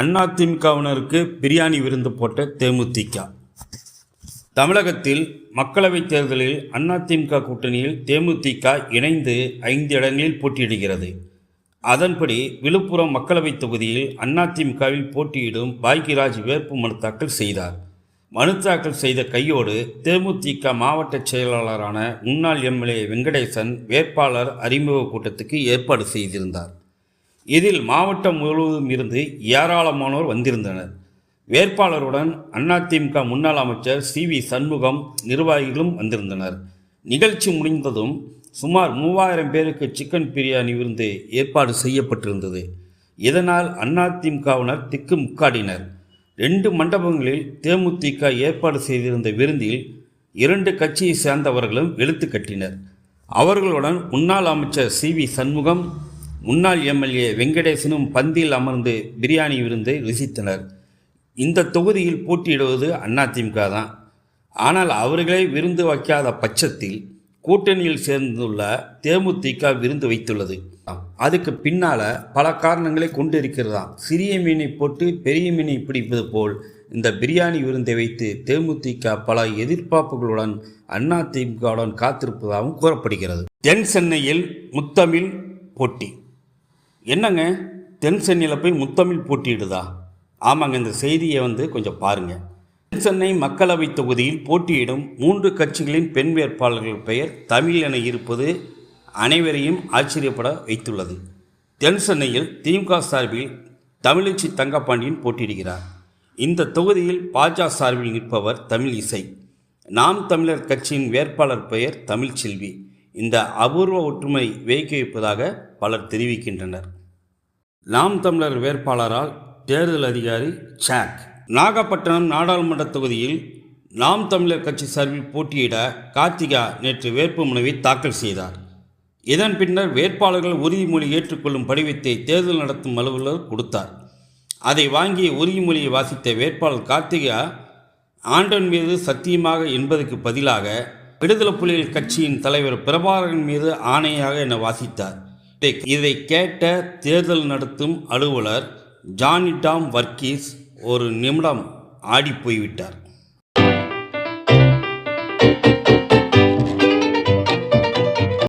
அதிமுகவினருக்கு பிரியாணி விருந்து போட்ட தேமுதிக. தமிழகத்தில் மக்களவைத் தேர்தலில் அதிமுக கூட்டணியில் தேமுதிக இணைந்து ஐந்து இடங்களில் போட்டியிடுகிறது. அதன்படி விழுப்புரம் மக்களவைத் தொகுதியில் அதிமுகவில் போட்டியிடும் பாக்யராஜ் வேட்பு மனு தாக்கல் செய்தார். மனு தாக்கல் செய்த கையோடு தேமுதிக மாவட்ட செயலாளரான முன்னாள் எம்எல்ஏ வெங்கடேசன் வேட்பாளர் அறிமுக கூட்டத்துக்கு ஏற்பாடு செய்திருந்தார். இதில் மாவட்டம் முழுவதும் இருந்து ஏராளமானோர் வந்திருந்தனர். வேட்பாளருடன் அதிமுக முன்னாள் அமைச்சர் சி வி சண்முகம் நிர்வாகிகளும் வந்திருந்தனர். நிகழ்ச்சி முடிந்ததும் சுமார் மூவாயிரம் பேருக்கு சிக்கன் பிரியாணி விருந்து ஏற்பாடு செய்யப்பட்டிருந்தது. இதனால் அதிமுகவினர் திக்கு முக்காடினர். ரெண்டு மண்டபங்களில் தேமுதிக ஏற்பாடு செய்திருந்த விருந்தில் இரண்டு கட்சியை சேர்ந்தவர்களும் வெளுத்து கட்டினர். அவர்களுடன் முன்னாள் அமைச்சர் சி வி சண்முகம் முன்னாள் எம்எல்ஏ வெங்கடேசனும் பந்தியில் அமர்ந்து பிரியாணி விருந்தை ருசித்தனர். இந்த தொகுதியில் போட்டியிடுவது அதிமுக தான். ஆனால் அவர்களே விருந்து வைக்காத பட்சத்தில் கூட்டணியில் சேர்ந்துள்ள தேமுதிக விருந்து வைத்துள்ளது. அதுக்கு பின்னால் பல காரணங்களை கொண்டிருக்கிறதாம் சிறிய மீனை போட்டு பெரிய மீனை பிடிப்பது போல் இந்த பிரியாணி விருந்தை வைத்து தேமுதிக பல எதிர்பார்ப்புகளுடன் அதிமுகவுடன் காத்திருப்பதாகவும் கூறப்படுகிறது. தென் சென்னையில் முத்தமிழ் போட்டி. என்னங்க? தென் சென்னையில் போய் முத்தமிழ் போட்டியிடுதா? ஆமாங்க இந்த செய்தியை வந்து கொஞ்சம் பாருங்கள் தென் சென்னை மக்களவைத் தொகுதியில் போட்டியிடும் மூன்று கட்சிகளின் பெண் வேட்பாளர்கள் பெயர் தமிழ் என இருப்பது அனைவரையும் ஆச்சரியப்பட வைத்துள்ளது. தென் சென்னையில் திமுக சார்பில் தமிழச்சி தங்கப்பாண்டியன் போட்டியிடுகிறார். இந்த தொகுதியில் பாஜக சார்பில் நிற்பவர் தமிழ் இசை நாம் தமிழர் கட்சியின் வேட்பாளர் பெயர் தமிழ்ச்செல்வி. இந்த அபூர்வ ஒற்றுமை வைக்க வைப்பதாக பலர் தெரிவிக்கின்றனர். நாம் தமிழர் வேட்பாளரால் தேர்தல் அதிகாரி சாக். நாகப்பட்டினம் நாடாளுமன்ற தொகுதியில் நாம் தமிழர் கட்சி சார்பில் போட்டியிட கார்த்திகா நேற்று வேட்புமனுவை தாக்கல் செய்தார். இதன் பின்னர் வேட்பாளர்கள் உறுதிமொழி ஏற்றுக்கொள்ளும் படிவத்தை தேர்தல் நடத்தும் அலுவலர் கொடுத்தார். அதை வாங்கிய உறுதிமொழியை வாசித்த வேட்பாளர் கார்த்திகா ஆண்டன் மீது சத்தியமாக என்பதற்கு பதிலாக விடுதலை புலிகள் கட்சியின் தலைவர் பிரபாகரன் மீது ஆணையாக என வாசித்தார். இதை- இதை கேட்ட தேர்தல் நடத்தும் அலுவலர் ஜானிடாம் வர்க்கீஸ் ஒரு நிமிடம் ஆடி போய்விட்டார்.